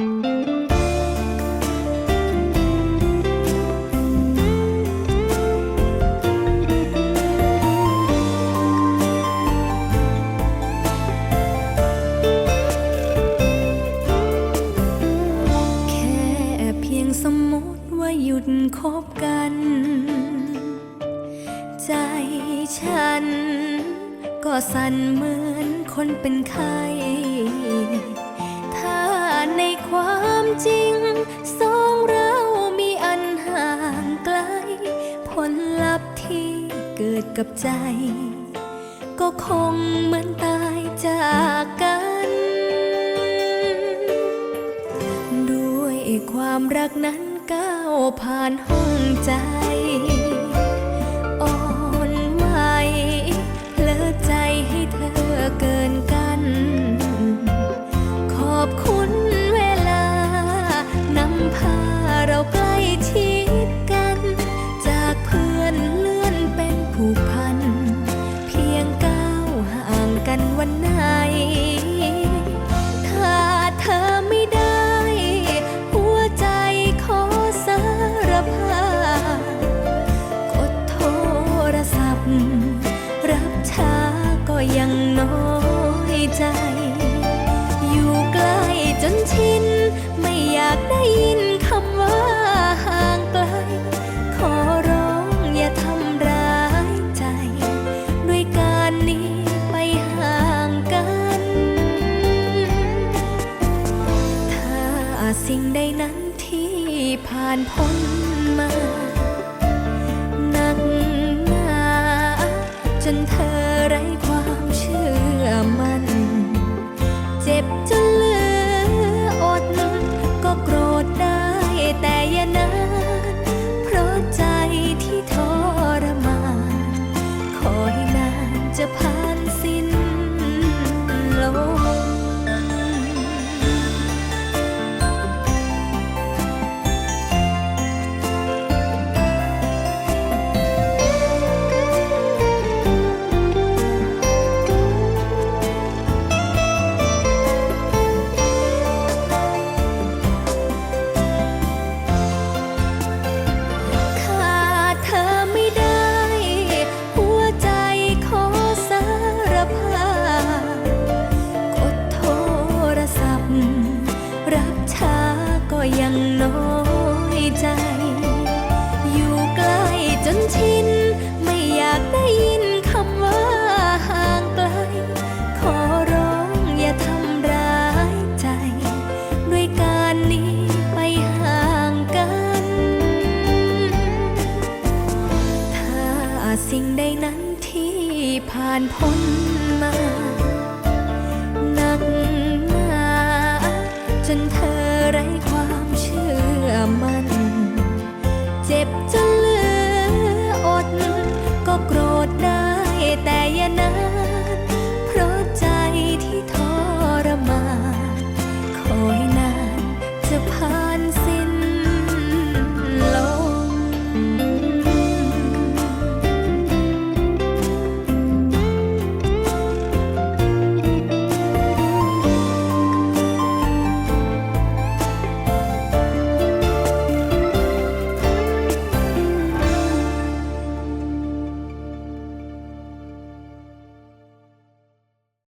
แค่เพียงสมมติว่าหยุดคบกัน ใจฉัน ก็สั่นเหมือนคนเป็นไข้ จริง สองเรามีอันห่างไกล ผลลัพธ์ที่เกิดกับใจ ก็คงเหมือนตายจากกัน ด้วยความรักนั้นก้าวผ่านห้องใจ ใจ อยู่ใกล้จนชิน ไม่อยากได้ยินคำว่าห่างไกล ขอร้องอย่าทำร้ายใจ ด้วยการหนี้ไปห่างกัน ถ้าสิ่งใดนั้นที่ผ่านพ้นมา หนักหนาจนเธอ ไม่อยากได้ยินคำว่าห่างไกล ขอร้องอย่าทำร้ายใจ ด้วยการนีไปห่างกัน ถ้าสิ่งใดนั้นที่ผ่านพ้นมาหนักหนาจนเธอไร้ความเชื่อมัน เจ็บจน